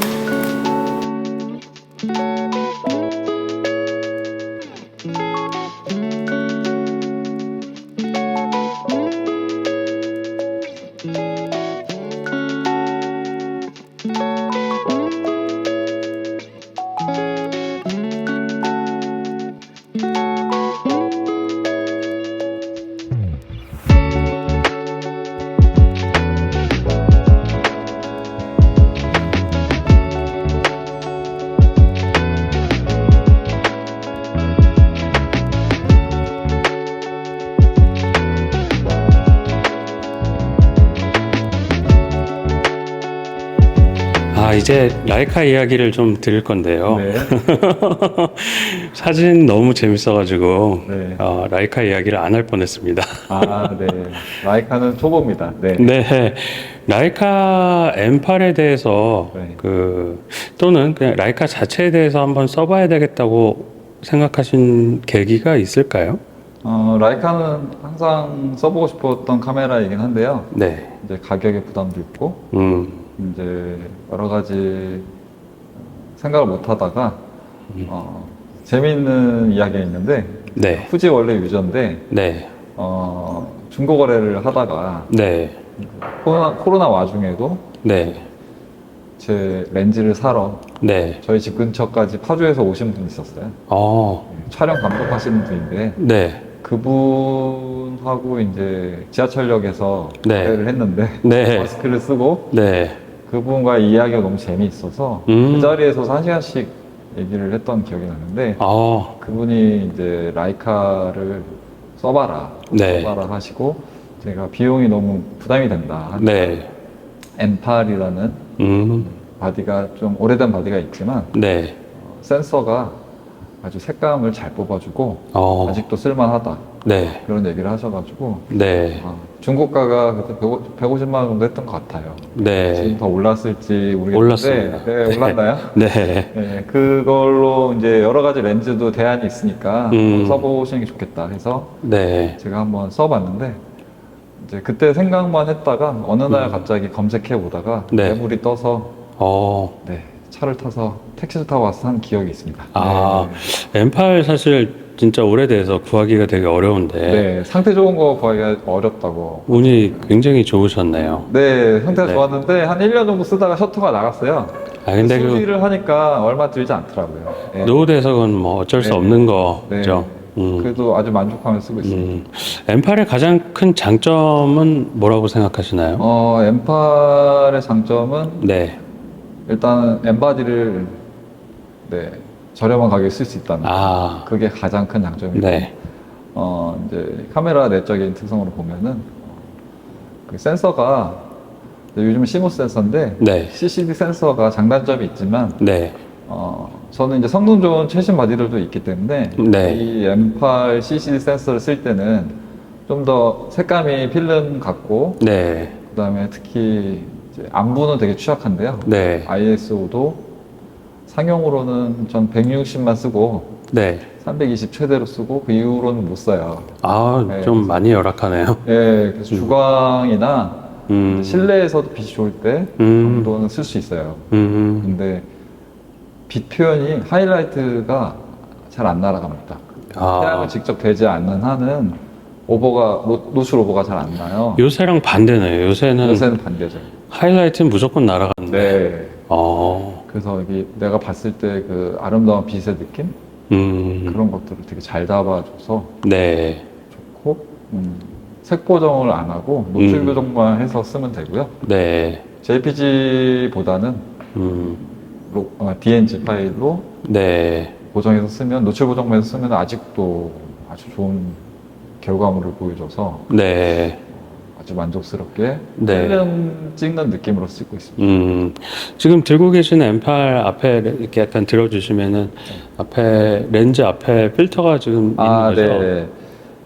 아, 이제 라이카 이야기를 좀 드릴 건데요. 네. 사진 너무 재밌어가지고 네. 어, 라이카 이야기를 안 할 뻔했습니다. 아, 네. 라이카는 초보입니다. 네. 네, 라이카 M8에 대해서 네. 그 또는 그냥 라이카 자체에 대해서 한번 써봐야 되겠다고 생각하신 계기가 있을까요? 어, 라이카는 항상 써보고 싶었던 카메라이긴 한데요. 네, 이제 가격에 부담도 있고, 음, 이제 여러 가지 생각을 못 하다가, 어, 재미있는 이야기가 있는데, 네, 후지 원래 유저인데, 네, 어, 중고 거래를 하다가, 네, 코로나, 코로나 와중에도 네, 제 렌즈를 사러 네, 저희 집 근처까지 파주에서 오신 분이 있었어요. 어, 촬영 감독하시는 분인데, 네, 그분하고 이제 지하철역에서 네. 거래를 했는데 네. 마스크를 쓰고 네, 그 분과 이야기가 너무 재미있어서 음. 그 자리에서 한 시간씩 얘기를 했던 기억이 나는데 어, 그분이 이제 라이카를 써봐라 네. 써봐라 하시고 제가 비용이 너무 부담이 된다. 네, M8이라는 음, 바디가 좀 오래된 바디가 있지만 네, 어, 센서가 아주 색감을 잘 뽑아주고 어, 아직도 쓸만하다 네, 그런 얘기를 하셔가지고 네, 아, 중고가가 그때 150 만 원 정도 했던 것 같아요. 지금 네, 더 올랐을지 모르겠는데 올랐습니다. 네, 올랐나요? 네, 네, 그걸로 이제 여러 가지 렌즈도 대안이 있으니까 음. 써보시는 게 좋겠다 해서 네, 제가 한번 써봤는데 이제 그때 생각만 했다가 어느 날 갑자기 검색해 보다가 음. 네. 매물이 떠서 어, 네, 차를 타서 택시를 타고 와서 산 기억이 있습니다. 아, 네. M8 사실 진짜 오래돼서 구하기가 되게 어려운데 네, 상태 좋은 거 구하기가 어렵다고. 운이 굉장히 좋으셨네요. 네, 상태가 네. 좋았는데 한 1년 정도 쓰다가 셔터가 나갔어요. 아 근데 그 수리를 하니까 얼마 들지 않더라고요. 네. 노후 대석은 뭐 어쩔 수 네. 없는 네. 거죠. 음, 그래도 아주 만족하면서 쓰고 있습니다. 음. M8의 가장 큰 장점은 뭐라고 생각하시나요? 어, M8의 장점은 네, 일단 엠바디를 네, 저렴한 가격에 쓸 수 있다는 거. 아, 그게 가장 큰 장점이고 네, 어, 이제 카메라 내적인 특성으로 보면은 어, 그 센서가 이제 요즘은 시모스 센서인데 네, CCD 센서가 장단점이 있지만 네, 어, 저는 이제 성능 좋은 최신 바디들도 있기 때문에 네. 이 M8 CCD 센서를 쓸 때는 좀 더 색감이 필름 같고 네, 그다음에 특히 이제 안부는 되게 취약한데요. 네, ISO도 상용으로는 전 160만 쓰고 네. 320 최대로 쓰고 그 이후로는 못 써요. 아, 네. 좀 많이 열악하네요. 예, 그래서 주광이나 음, 실내에서도 빛이 좋을 때 음. 정도는 쓸 수 있어요. 음, 근데 빛 표현이 하이라이트가 잘 안 날아갑니다. 아. 태양을 직접 대지 않는 한은 오버가 노, 노출 오버가 잘 안 나요. 요새랑 반대네요. 요새는 요새는 반대죠. 하이라이트는 무조건 날아가는데. 네. 어, 그래서 여기 내가 봤을 때 그 아름다운 빛의 느낌? 음, 그런 것들을 되게 잘 잡아줘서 네, 좋고 음, 색 보정을 안 하고 노출 음. 보정만 해서 쓰면 되고요. 네, JPG보다는 음, DNG 파일로 네, 보정해서 쓰면 노출 보정만 해서 쓰면 아직도 아주 좋은 결과물을 보여줘서 네, 아주 만족스럽게 네. 필름 찍는 느낌으로 쓰고 있습니다. 음, 지금 들고 계시는 M8 앞에 이렇게 약간 들어주시면은 앞에 렌즈 앞에 필터가 지금 있는 아, 거죠? 네.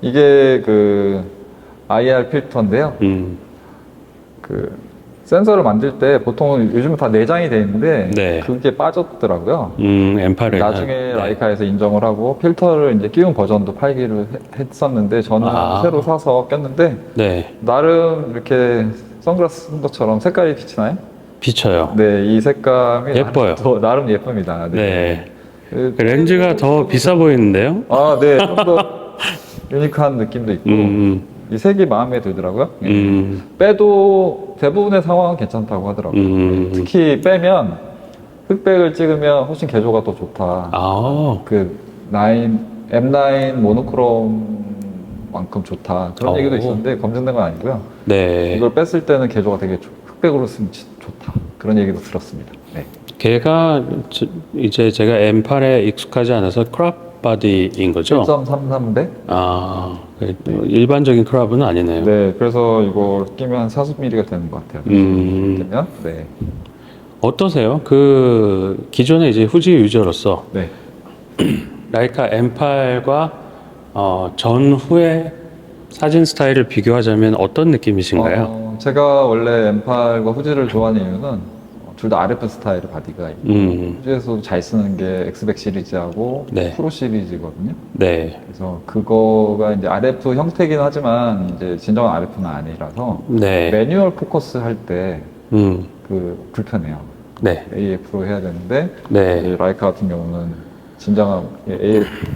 이게 그 IR 필터인데요. 음, 그 센서를 만들 때 보통 요즘 다 내장이 돼 있는데 네. 그게 빠졌더라고요. 음, M8을 나중에 라이카에서 인정을 하고 필터를 이제 끼운 버전도 팔기로 해- 했었는데 저는 아. 새로 사서 꼈는데 네, 나름 이렇게 선글라스 쓴 것처럼 색깔이 비치나요? 비쳐요. 네, 이 색감이 예뻐요. 나름, 더- 나름 예쁩니다. 네. 그- 그 렌즈가 더 비싸 보이는데요? 아, 네, 좀 더 유니크한 느낌도 있고 음, 이 색이 마음에 들더라고요. 예. 음, 빼도 대부분의 상황은 괜찮다고 하더라고요. 음. 특히 빼면 흑백을 찍으면 훨씬 개조가 더 좋다. 아, 그 9, M9 모노크롬만큼 좋다. 그런 오. 얘기도 있었는데 검증된 건 아니고요. 네. 이걸 뺐을 때는 개조가 되게 좋- 흑백으로 쓰면 지- 좋다. 그런 얘기도 들었습니다. 네. 걔가 저- 이제 제가 M8에 익숙하지 않아서 크롭 바디인 거죠? 1.33배? 아, 그 일반적인 크롭은 아니네요. 네, 그래서 이거 끼면 한 40mm가 되는 것 같아요. 음. 되면 네, 어떠세요? 그 기존의 이제 후지 유저로서 네. 라이카 M8과 어, 전후의 사진 스타일을 비교하자면 어떤 느낌이신가요? 어, 제가 원래 M8과 후지를 좋아하는 이유는 둘 다 RF 스타일의 바디가 있고 음, 후지에서도 잘 쓰는 게 엑스백 시리즈하고 네. 프로 시리즈거든요. 네, 그래서 그거가 이제 RF 형태긴 하지만 이제 진정한 RF는 아니라서 네, 매뉴얼 포커스 할 때 그 음, 불편해요. 네, AF로 해야 되는데 네, 이제 라이카 같은 경우는 진정한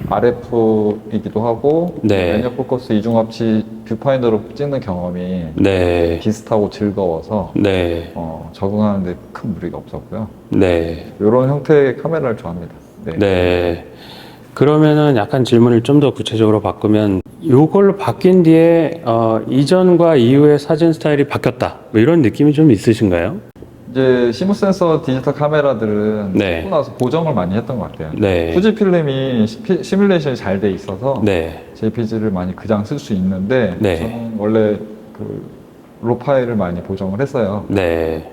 RF이기도 하고 네. 매뉴얼 포커스 이중합치 뷰파인더로 찍는 경험이 네, 비슷하고 즐거워서 네, 어, 적응하는데 큰 무리가 없었고요. 네, 이런 형태의 카메라를 좋아합니다. 네. 네. 그러면은 약간 질문을 좀 더 구체적으로 바꾸면 이걸로 바뀐 뒤에 어, 이전과 이후의 사진 스타일이 바뀌었다 뭐 이런 느낌이 좀 있으신가요? 이제 시무 센서 디지털 카메라들은 네. 쓰고 나서 보정을 많이 했던 것 같아요. 네, 후지 필름이 시- 시뮬레이션이 잘 돼 있어서 네, JPG를 많이 그장 쓸수 있는데 네. 저는 원래 그 로파일을 많이 보정을 했어요. 네,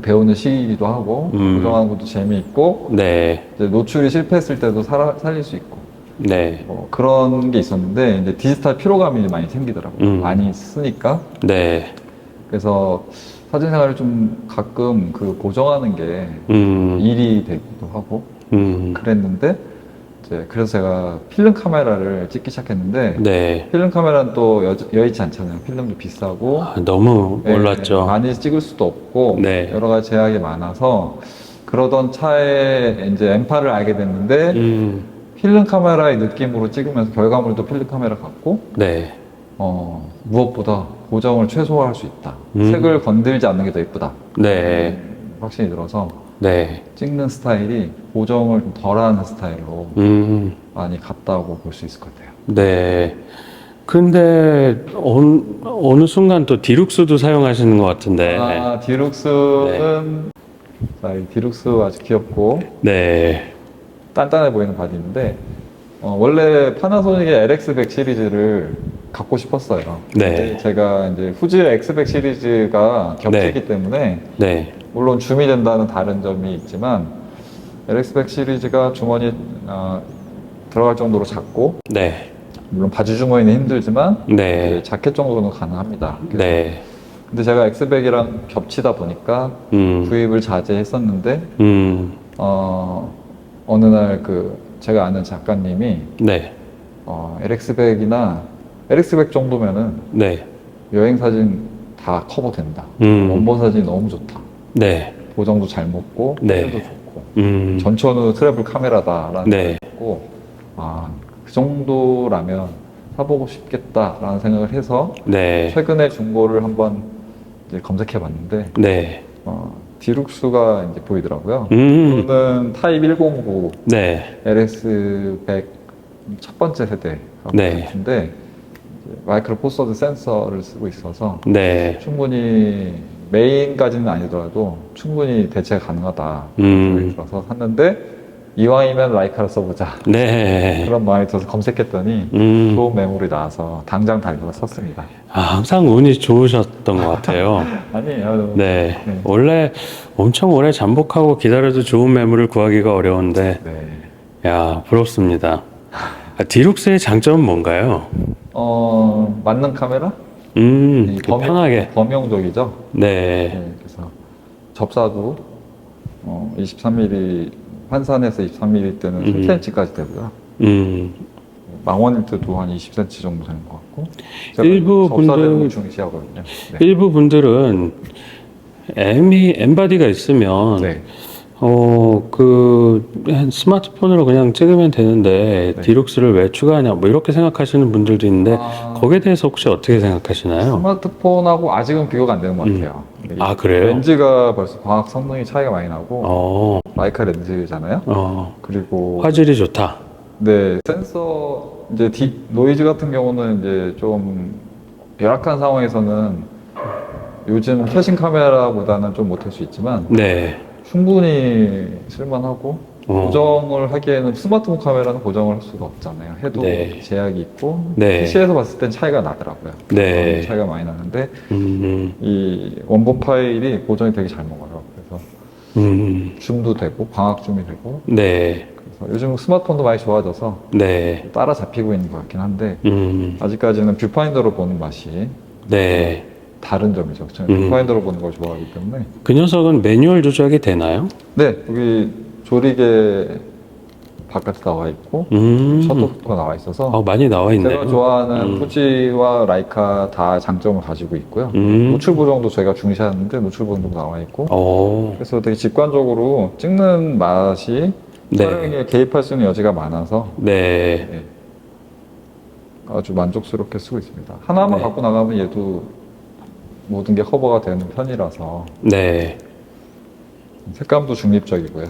배우는 시기이기도 하고 음. 보정하는 것도 재미있고 네, 이제 노출이 실패했을 때도 살아, 살릴 수 있고 네, 뭐 그런 게 있었는데 이제 디지털 피로감이 많이 생기더라고요. 음. 많이 쓰니까 네, 그래서 사진 생활을 좀 가끔 그 보정하는 게 음, 일이 되기도 하고 음, 그랬는데 이제 그래서 제가 필름 카메라를 찍기 시작했는데 네. 필름 카메라는 또 여, 여의치 않잖아요. 필름도 비싸고 아, 너무 네, 올랐죠. 많이 찍을 수도 없고 네. 여러 가지 제약이 많아서 그러던 차에 이제 M8을 알게 됐는데 음, 필름 카메라의 느낌으로 찍으면서 결과물도 필름 카메라 같고 네, 어, 무엇보다 보정을 최소화할 수 있다. 음. 색을 건들지 않는 게 더 예쁘다. 네, 확신이 들어서 네, 찍는 스타일이 보정을 좀 덜하는 스타일로 음, 많이 갔다고 볼 수 있을 것 같아요. 네. 근데 어느, 어느 순간 또 디룩스도 사용하시는 것 같은데. 아, 디룩스는 자, 이 디룩스 아주 귀엽고 네, 단단해 보이는 바디인데 어, 원래 파나소닉의 LX100 시리즈를 갖고 싶었어요. 네. 제가 이제 후지의 X100 시리즈가 겹치기 때문에 네, 물론 줌이 된다는 다른 점이 있지만 LX100 시리즈가 주머니 어, 들어갈 정도로 작고 네, 물론 바지 주머니는 힘들지만 네, 이제 자켓 정도는 가능합니다. 네, 근데 제가 X100이랑 겹치다 보니까 음, 구입을 자제했었는데 음, 어, 어느 날 그 제가 아는 작가님이 네, 어, LX100이나 LX100 정도면은 네, 여행 사진 다 커버된다. 음. 원본 사진이 너무 좋다. 네, 보정도 잘 먹고 네. 필도 좋고 음, 전천후 트래블 카메라다라는 네. 생각이 있고 아 그 정도라면 사보고 싶겠다라는 생각을 해서 네, 최근에 중고를 한번 이제 검색해봤는데 네, 어, 디룩스가 이제 보이더라고요. 음, 저는 타입 109 네, LS100 첫 번째 세대 네. 같은데 마이크로 포서드 센서를 쓰고 있어서 네, 충분히 메인까지는 아니더라도 충분히 대체가 가능하다 음. 생각이 들어서 샀는데 이왕이면 라이카를 써보자 네, 그런 마음이 들어서 검색했더니 음, 좋은 매물이 나와서 당장 달려서 샀습니다 아, 항상 운이 좋으셨던 것 같아요. 아니에요 네. 네. 원래 엄청 오래 잠복하고 기다려도 좋은 매물을 구하기가 어려운데, 네. 야, 부럽습니다. 아, 디룩스의 장점은 뭔가요? 어, 맞는 카메라? 음, 이그 편하게. 범용적이죠 네. 네, 그래서 접사도 어, 23mm 환산해서 23mm 때는 음. 3cm까지 되고요. 음, 망원일 때도 한 20cm 정도 되는 것 같고. 일부 접사되는 분들- 걸 중시하거든요. 네. 일부 분들은 M이 엠바디가 있으면 네. 어, 그, 스마트폰으로 그냥 찍으면 되는데, 네. 디룩스를 왜 추가하냐, 뭐, 이렇게 생각하시는 분들도 있는데, 아, 거기에 대해서 혹시 어떻게 생각하시나요? 스마트폰하고 아직은 비교가 안 되는 것 같아요. 이게 아, 그래요? 렌즈가 벌써 광학 성능이 차이가 많이 나고 어, 라이카 렌즈잖아요. 어, 그리고 화질이 좋다. 네 센서 이제 디, 노이즈 같은 경우는 이제 좀 열악한 상황에서는 요즘 최신 카메라보다는 좀 못할 수 있지만 네. 충분히 쓸만하고 어. 고정을 하기에는 스마트폰 카메라는 고정을 할 수가 없잖아요. 해도 네. 제약이 있고 네. PC에서 봤을 땐 차이가 나더라고요. 네. 차이가 많이 나는데 음, 이 원본 파일이 고정이 되게 잘 먹어요. 그래서 음, 줌도 되고 광학 줌이 되고 네. 그래서 요즘 스마트폰도 많이 좋아져서 네. 따라 잡히고 있는 것 같긴 한데 음, 아직까지는 뷰파인더로 보는 맛이 네. 다른 점이죠. 저는 음. 뷰파인더로 보는 걸 좋아하기 때문에 그 녀석은 매뉴얼 조작이 되나요? 네 여기 조리개 바깥에 나와 있고 음, 셔터가 나와 있어서 어, 많이 나와 있네요. 제가 좋아하는 음. 후지와 라이카 다 장점을 가지고 있고요. 음. 노출 보정도 제가 중시하는데 노출 보정도 나와 있고 어, 그래서 되게 직관적으로 찍는 맛이 네. 촬영에 개입할 수 있는 여지가 많아서 네. 네. 아주 만족스럽게 쓰고 있습니다. 하나만 네. 갖고 나가면 얘도 모든 게 커버가 되는 편이라서 네. 색감도 중립적이고요.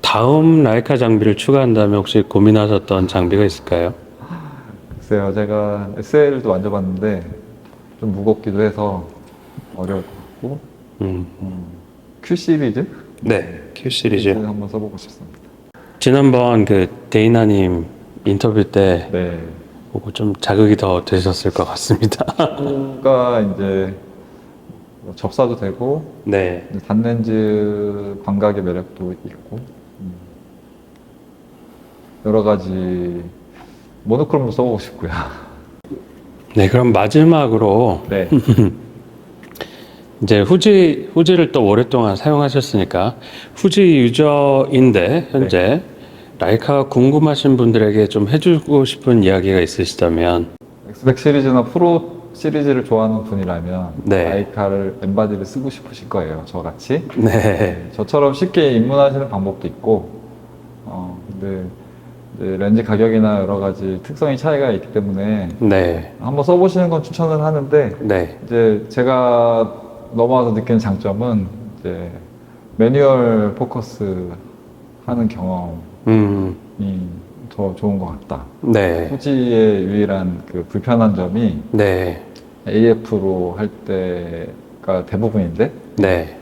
다음 라이카 장비를 추가한다면 혹시 고민하셨던 장비가 있을까요? 글쎄요, 제가 SL도 만져봤는데 좀 무겁기도 해서 것 같고 음, Q 시리즈 네. Q 시리즈. 한번 써보고 싶습니다. 지난번 그 데이나님 인터뷰 때 네, 보고 좀 자극이 더 되셨을 것 같습니다. 가 이제 뭐 접사도 되고 네. 단렌즈 광각의 매력도 있고 음, 여러 가지 모노크롬도 써보고 싶고요. 네, 그럼 마지막으로 네, 이제 후지 후지를 또 오랫동안 사용하셨으니까 후지 유저인데 현재 라이카가 궁금하신 분들에게 좀 해주고 싶은 이야기가 있으시다면 엑스백 시리즈나 프로 시리즈를 좋아하는 분이라면 네. 라이카를 엠바디를 쓰고 싶으실 거예요. 저같이 네, 저처럼 쉽게 입문하시는 방법도 있고 어, 근데 렌즈 가격이나 여러 가지 특성이 차이가 있기 때문에 네, 한번 써보시는 건 추천을 하는데 네, 이제 제가 넘어와서 느끼는 장점은 이제 매뉴얼 포커스 하는 경험이 음, 더 좋은 것 같다. 네, 후지의 유일한 그 불편한 점이 네, AF로 할 때가 대부분인데 네,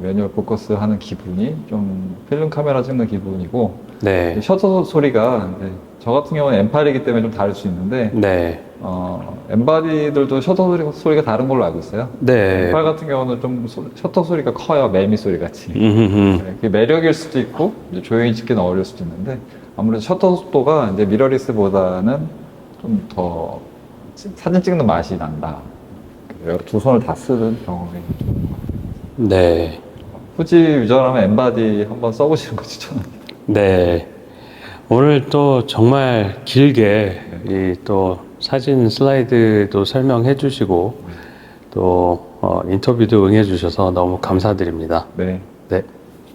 매뉴얼 포커스 하는 기분이 좀 필름 카메라 찍는 기분이고 네, 셔터 소리가 저 같은 경우는 M8이기 때문에 좀 다를 수 있는데 네, 어, 엠바디들도 셔터 소리, 소리가 다른 걸로 알고 있어요. 네, M8 같은 경우는 좀 소- 셔터 소리가 커요. 매미 소리 같이. 음, 네, 그게 매력일 수도 있고 조용히 찍기는 어려울 수도 있는데 아무래도 셔터 속도가 이제 미러리스보다는 좀 더 사진 찍는 맛이 난다. 두 손을 다 쓰는 경험이 좋은 것 같아요. 네, 후지 유저라면 엠바디 한번 써보시는 거 추천합니다. 네. 오늘 또 정말 길게 이 또 사진 슬라이드도 설명해 주시고 또 어, 인터뷰도 응해 주셔서 너무 감사드립니다. 네. 네.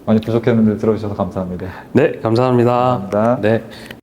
많이 부족했는데 들어주셔서 감사합니다. 네, 감사합니다. 감사합니다. 네.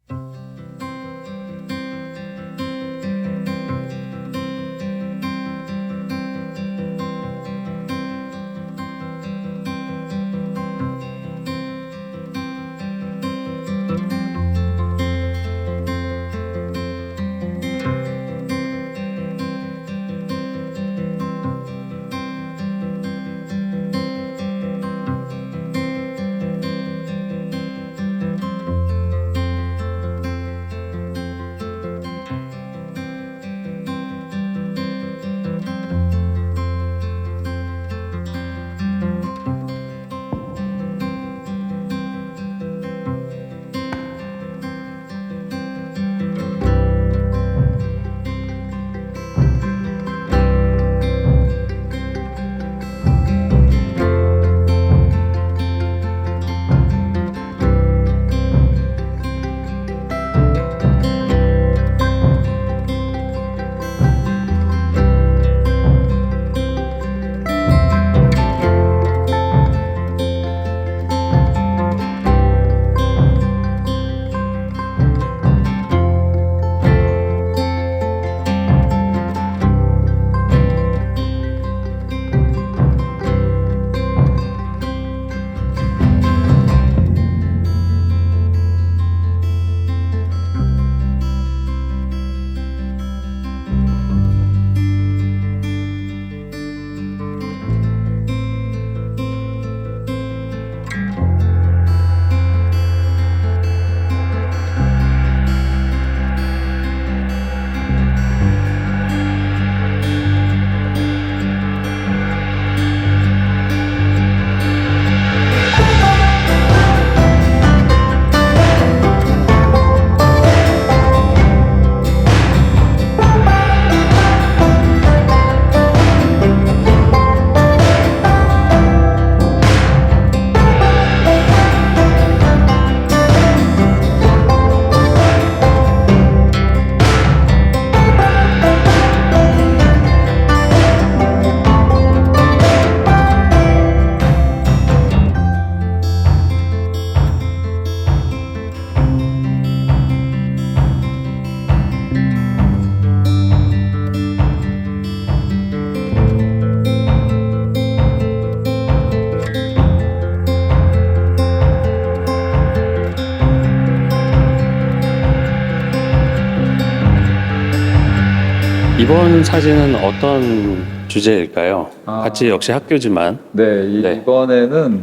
이번 사진은 어떤 주제일까요? 아. 같이 역시 학교지만. 네, 이, 네. 번에는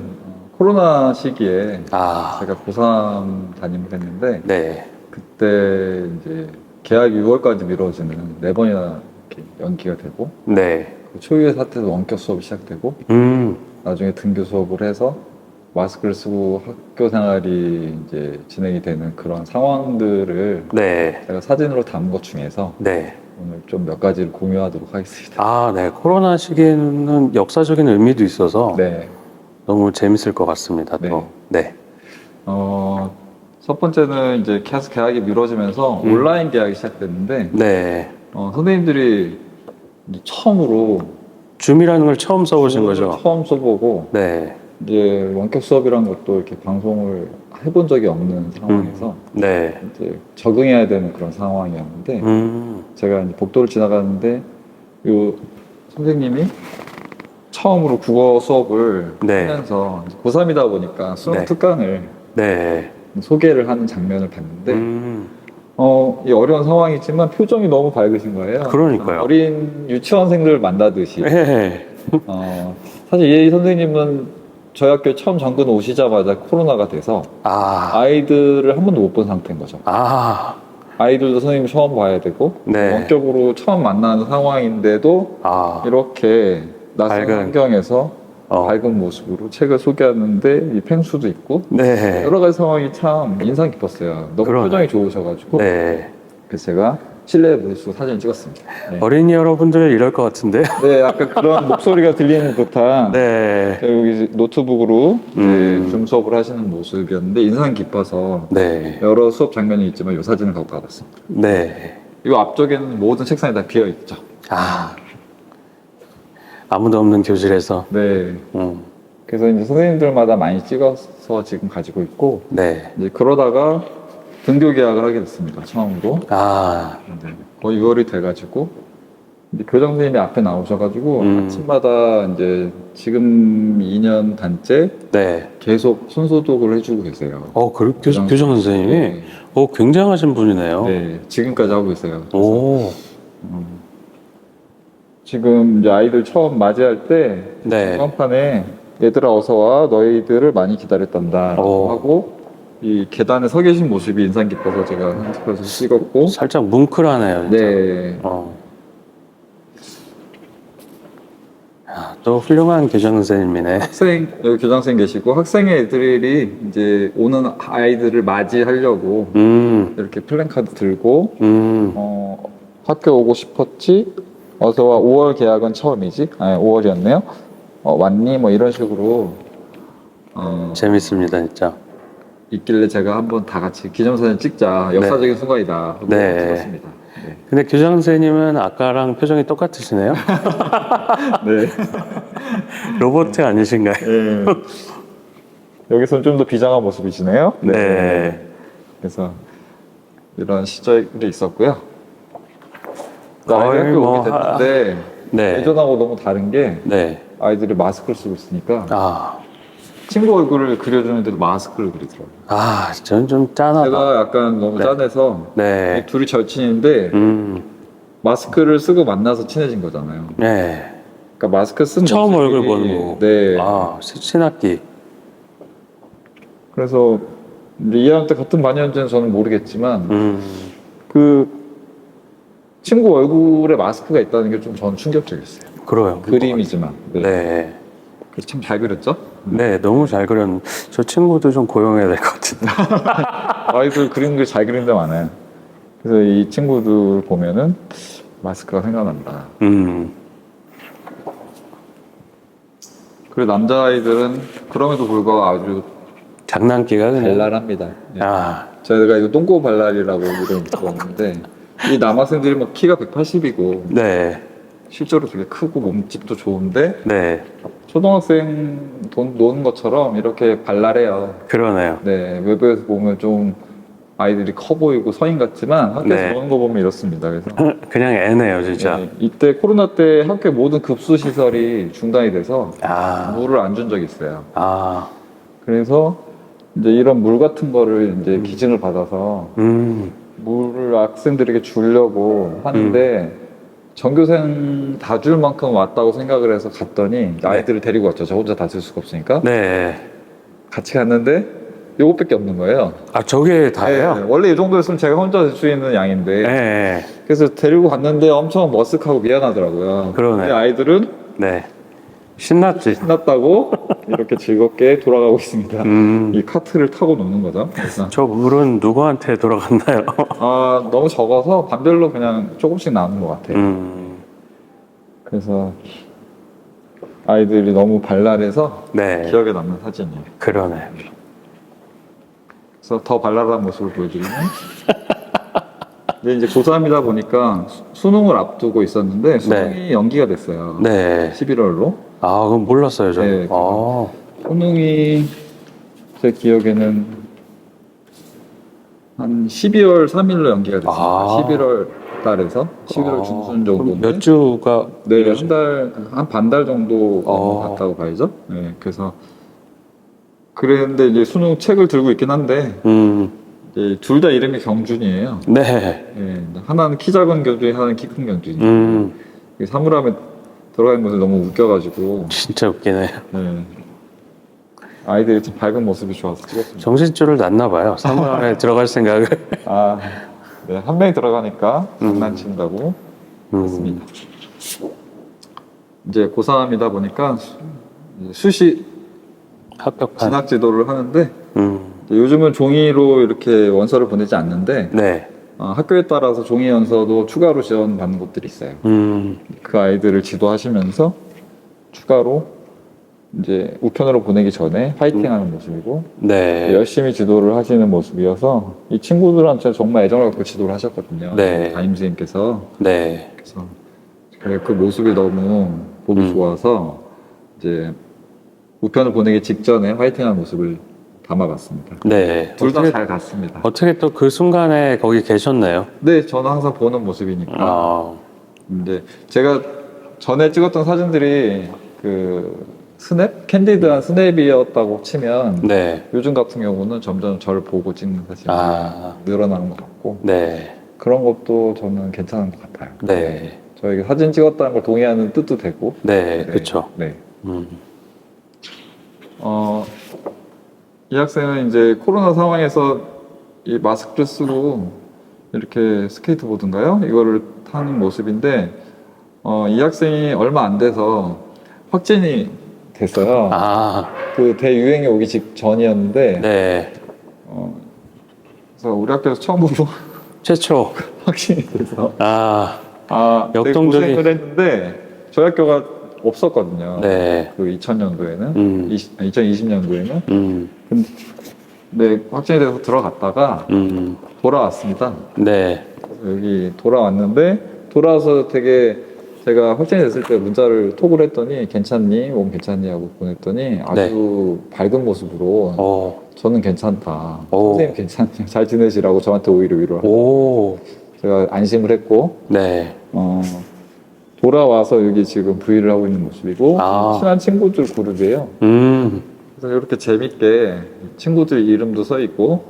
코로나 시기에 아, 제가 고3 담임을 했는데 네. 그때 이제 계약이 6월까지 미뤄지는 네 번이나 이렇게 연기가 되고 네. 그 초유의 사태도 원격 수업이 시작되고 음, 나중에 등교 수업을 해서 마스크를 쓰고 학교 생활이 이제 진행이 되는 그런 상황들을 네. 제가 사진으로 담은 것 중에서 네. 오늘 좀 몇 가지를 공유하도록 하겠습니다. 아, 네. 코로나 시기에는 역사적인 의미도 있어서 네. 너무 재밌을 것 같습니다. 네. 또. 네. 어, 첫 번째는 이제 계속 계약이 미뤄지면서 음. 온라인 계약이 시작됐는데 네. 어, 선생님들이 이제 처음으로 줌이라는 걸 처음 써보신 거죠? 처음 써보고 네. 이제 원격 수업이란 것도 이렇게 방송을 해본 적이 없는 상황에서 네. 이제 적응해야 되는 그런 상황이었는데 음, 제가 이제 복도를 지나가는데 요 선생님이 처음으로 국어 수업을 네. 하면서 고3이다 보니까 수능 네. 특강을 네. 소개를 하는 장면을 봤는데 음, 어, 이 어려운 상황이지만 표정이 너무 밝으신 거예요. 그러니까요. 어린 유치원생들 만나듯이. 네. 어, 사실 이 선생님은 저희 학교 처음 전근 오시자마자 코로나가 돼서 아, 아이들을 한 번도 못 본 상태인 거죠. 아, 아이들도 선생님 처음 봐야 되고 네. 원격으로 처음 만나는 상황인데도 아, 이렇게 낯선 밝은. 환경에서 어, 밝은 모습으로 책을 소개하는데 이 펭수도 있고 네. 여러 가지 상황이 참 인상 깊었어요. 너무 그러네. 표정이 좋으셔가지고 네. 그래서 제가 실내에 모시고 사진을 찍었습니다. 네. 어린이 여러분들 이럴 것 같은데. 네, 약간 그런 목소리가 들리는 듯한 네. 여기 노트북으로 음. 줌 수업을 하시는 모습이었는데 인상 깊어서 네. 여러 수업 장면이 있지만 이 사진을 갖고 가봤습니다. 네. 이 앞쪽에는 모든 책상이 다 비어 있죠. 아, 아무도 없는 교실에서. 네. 음, 그래서 이제 선생님들마다 많이 찍어서 지금 가지고 있고 네. 이제 그러다가 등교 계약을 하게 됐습니다. 처음으로 아, 네. 거의 6월이 돼가지고 이제 교장 선생님이 앞에 나오셔가지고 음. 아침마다 이제 지금 2년 단째 네. 계속 손소독을 해주고 계세요. 어, 그 교장, 교장 선생님이? 네. 어, 굉장하신 분이네요. 네, 지금까지 하고 있어요. 오, 음. 지금 이제 아이들 처음 맞이할 때 네. 간판에 얘들아 어서 와 너희들을 많이 기다렸단다 오. 하고 이 계단에 서 계신 모습이 인상 깊어서 제가 핸드폰에서 찍었고 살짝 뭉클하네요. 진짜. 네 어. 야, 또 훌륭한 교장 선생님이네. 학생 여기 교장 선생 계시고 학생 애들이 이제 오는 아이들을 맞이하려고 음, 이렇게 플랜카드 들고 음, 어, 학교 오고 싶었지 어서 와 5월 계약은 처음이지 아 5월이었네요 어, 왔니 뭐 이런 식으로 어, 재밌습니다, 진짜. 있길래 제가 한번 다 같이 기념사진 찍자 역사적인 순간이다 하고 네. 찍었습니다 네. 근데 교장 선생님은 아까랑 표정이 똑같으시네요. 네. 로봇 아니신가요? 네. 여기서는 좀 더 비장한 모습이시네요 네. 그래서 이런 시절이 있었고요 거의 아이들 학교 뭐 오게 됐는데 네. 예전하고 너무 다른 게 네. 아이들이 마스크를 쓰고 있으니까 아, 친구 얼굴을 그려주는데도 마스크를 그리더라고요 아, 저는 좀 짠하다. 제가 약간 너무 네. 짠해서 네. 이 둘이 절친인데 음, 마스크를 쓰고 만나서 친해진 거잖아요. 네. 그러니까 마스크 쓴 처음 모습이- 얼굴 보는 거. 네. 아, 신학기. 그래서 이제 2학년 때 같은 반이었는지는 저는 모르겠지만 음, 그 친구 얼굴에 마스크가 있다는 게 좀 저는 충격적이었어요. 그래요. 그림이지만. 네. 네. 그래서 참 잘 그렸죠? 네, 너무 잘 그렸. 저 친구도 좀 고용해야 될 것 같은데. 아이들 그리는 게 잘 그리는 데 많아요. 그래서 이 친구들 보면은 마스크가 생각난다. 음, 그리고 남자아이들은 그럼에도 불구하고 아주 장난기가 그냥. 발랄합니다. 예. 아, 저희가 이거 똥꼬 발랄이라고 이름 붙였는데 이 남학생들이 막 키가 180이고 네, 실제로 되게 크고 몸집도 좋은데 네, 초등학생 돈 노는 것처럼 이렇게 발랄해요. 그러네요. 네 외부에서 보면 좀 아이들이 커 보이고 성인 같지만 학교에서 네. 노는 거 보면 이렇습니다. 그래서 그냥 애네요, 진짜. 네, 이때 코로나 때 학교 모든 급수 시설이 중단이 돼서 아, 물을 안 준 적이 있어요. 아, 그래서 이제 이런 물 같은 거를 이제 기증을 받아서 음, 물을 학생들에게 주려고 하는데 전교생 다 줄 만큼 왔다고 생각을 해서 갔더니 아이들을 데리고 왔죠. 저 혼자 다 줄 수가 없으니까 네. 같이 갔는데 요것밖에 없는 거예요. 아, 저게 다예요? 네, 원래 이 정도였으면 제가 혼자 줄 수 있는 양인데 네. 그래서 데리고 갔는데 엄청 머쓱하고 미안하더라고요. 그러네. 근데 아이들은 네. 신났지. 신났다고 이렇게 즐겁게 돌아가고 있습니다. 음. 이 카트를 타고 노는 거죠. 그래서 저 물은 누구한테 돌아갔나요? 아, 너무 적어서 반별로 그냥 조금씩 나누는 것 같아요. 음. 그래서 아이들이 너무 발랄해서 네. 기억에 남는 사진이에요. 그러네. 그래서 더 발랄한 모습을 보여드리면 근데 이제 고3이다 보니까 수- 수능을 앞두고 있었는데 수능이 연기가 됐어요. 네. 11월로. 아, 그럼 몰랐어요, 저. 네, 아. 수능이 제 기억에는 한 12월 3일로 연기가 됐습니다. 아. 11월 달에서 11월 아, 중순 정도인데 몇 주가 네, 한 달, 한 반 달 정도 어. 갔다고 봐야죠. 네, 그래서 그랬는데 이제 수능 책을 들고 있긴 한데 음. 둘 다 이름이 경준이에요. 네. 예, 하나는 키 작은 경준이, 하나는 키 큰 경준이. 음. 이 사물함에 들어가는 모습이 너무 웃겨가지고 진짜 웃기네. 예. 아이들이 참 밝은 모습이 좋아서 찍었습니다. 정신줄을 놨나 봐요. 사무함에 들어갈 생각을. 아, 네, 한 명이 들어가니까 음. 장난친다고 음. 했습니다. 이제 고3이다 보니까 이제 수시 합격한. 진학 지도를 하는데 음. 요즘은 종이로 이렇게 원서를 보내지 않는데 네. 어, 학교에 따라서 종이 원서도 추가로 지원 받는 곳들이 있어요. 음. 그 아이들을 지도하시면서 추가로 이제 우편으로 보내기 전에 파이팅하는 모습이고 네. 열심히 지도를 하시는 모습이어서 이 친구들한테 정말 애정을 갖고 지도를 하셨거든요. 네. 담임 선생님께서 네. 그래서 그- 그 모습이 너무 보기 음. 좋아서 이제 우편을 보내기 직전에 화이팅하는 모습을 담아봤습니다. 네. 둘 다 잘 갔습니다. 어떻게 또 그 순간에 거기 계셨나요? 네, 저는 항상 보는 모습이니까. 아. 이제 제가 전에 찍었던 사진들이 그 스냅 캔디드한 스냅이었다고 치면 네. 요즘 같은 경우는 점점 저를 보고 찍는 사진이 아. 늘어나는 것 같고 네. 그런 것도 저는 괜찮은 것 같아요. 네. 저에게 사진 찍었다는 걸 동의하는 뜻도 되고. 네. 그렇죠. 네. 음. 어, 이 학생은 이제 코로나 상황에서 이 마스크를 쓰고 이렇게 스케이트보드인가요? 이거를 타는 모습인데 어, 이 학생이 얼마 안 돼서 확진이 됐어요. 아. 그 대유행이 오기 직전이었는데 네. 어, 그래서 우리 학교에서 처음으로 최초. 확진이 돼서 아. 아, 역동적인- 고생을 했는데 저희 학교가 없었거든요. 네. 그 2000년도에는 음. 2020년도에는 음. 근데 확진이 돼서 들어갔다가 음. 돌아왔습니다. 네. 여기 돌아왔는데 돌아와서 되게 제가 확진이 됐을 때 문자를 톡을 했더니 괜찮니? 몸 괜찮니? 하고 보냈더니 아주 밝은 모습으로 어. 저는 괜찮다. 오. 선생님 괜찮냐? 잘 지내시라고 저한테 오히려 위로를 하고 오. 제가 안심을 했고 네. 어, 돌아와서 여기 지금 브이를 하고 있는 모습이고 아. 친한 친구들 그룹이에요. 음. 그래서 이렇게 재밌게 친구들 이름도 써 있고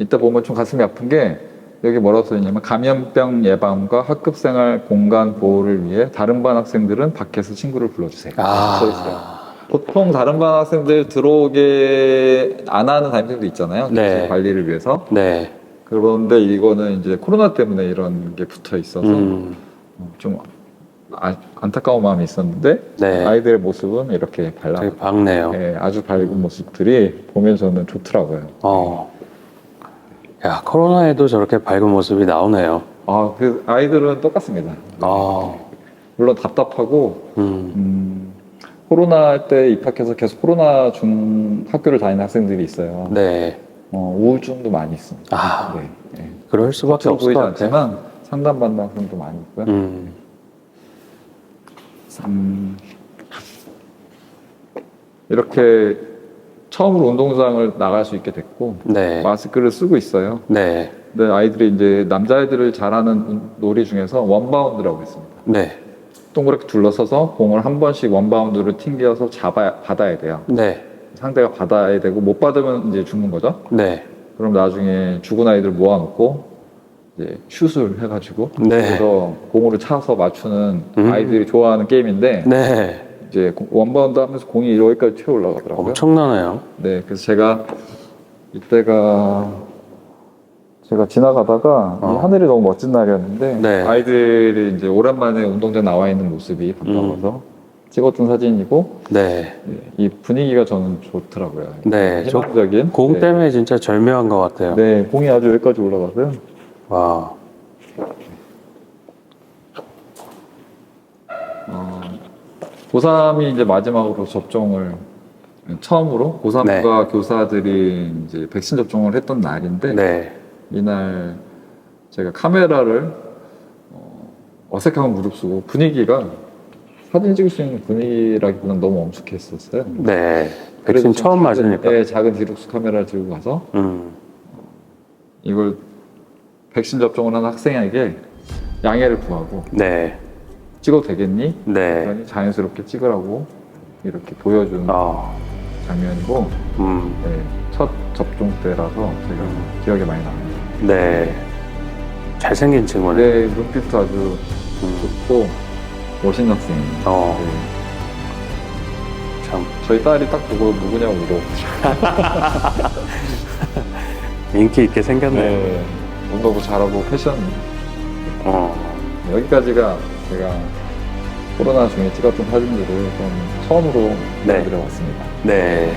이따 보면 좀 가슴이 아픈 게 여기 뭐라고 써 있냐면 감염병 예방과 학급생활 공간 보호를 위해 다른 반 학생들은 밖에서 친구를 불러주세요. 아. 써 있어요. 보통 다른 반 학생들 들어오게 안 하는 담임생도 있잖아요. 네. 관리를 위해서. 네. 그런데 이거는 이제 코로나 때문에 이런 게 붙어 있어서 음. 좀 아- 안타까운 마음이 있었는데 네. 아이들의 모습은 이렇게 발라 되게 밝네요. 예, 아주 밝은 모습들이 보면서는 좋더라고요. 어. 야, 코로나에도 저렇게 밝은 모습이 나오네요. 아, 그 아이들은 똑같습니다. 아. 물론 답답하고 음. 음, 코로나 때 입학해서 계속 코로나 중 학교를 다니는 학생들이 있어요. 네. 어, 우울증도 많이 있습니다. 아. 네, 네. 그럴 수밖에 겉으로 없을 보이지 것 같아요. 않지만 상담받는 학생도 많이 있고요. 음. 음, 이렇게 처음으로 운동장을 나갈 수 있게 됐고 네. 마스크를 쓰고 있어요. 네. 근데 아이들이 이제 남자애들을 잘하는 놀이 중에서 원바운드라고 있습니다. 네. 동그랗게 둘러서서 공을 한 번씩 원바운드로 튕겨서 잡아 받아야 돼요. 네. 상대가 받아야 되고 못 받으면 이제 죽는 거죠. 네. 그럼 나중에 죽은 아이들 모아놓고 이제 슛을 해가지고 네. 그래서 공으로 차서 맞추는 음. 아이들이 좋아하는 게임인데 네. 이제 공- 원바운드 하면서 공이 여기까지 튀어 올라가더라고요. 엄청나네요. 네, 그래서 제가 이때가 제가 지나가다가 이 어. 하늘이 너무 멋진 날이었는데 네. 아이들이 이제 오랜만에 운동장 나와 있는 모습이 반가워서 찍었던 사진이고 네. 네, 이 분위기가 저는 좋더라고요. 네, 저- 희망적인 공 네. 때문에 진짜 절묘한 것 같아요. 네, 공이 아주 여기까지 올라가서요. 와. 어, 고3이 이제 마지막으로 접종을 처음으로 고3과 교사들이 이제 백신 접종을 했던 날인데 네. 이날 제가 카메라를 어, 어색함을 무릅쓰고 분위기가 사진 찍을 수 있는 분위기라기보다는 너무 엄숙했었어요. 네. 백신 좀 처음 작은- 맞으니까. 네, 작은 디룩스 카메라를 들고 가서 음. 이걸 백신 접종을 한 학생에게 양해를 구하고 네. 찍어도 되겠니? 네. 그러니 자연스럽게 찍으라고 이렇게 보여준 어. 장면이고 음. 네, 첫 접종 때라서 제가 기억에 많이 남아요. 네. 잘생긴 친구네. 네, 눈빛도 아주 음. 좋고 멋있는 학생이에요. 어. 네. 참. 저희 딸이 딱 보고 누구냐고 물어. 인기 있게 생겼네. 네. 운동도 잘하고 패션. 어. 여기까지가 제가 코로나 중에 찍었던 사진들을 좀 처음으로 네. 보여드려봤습니다. 네.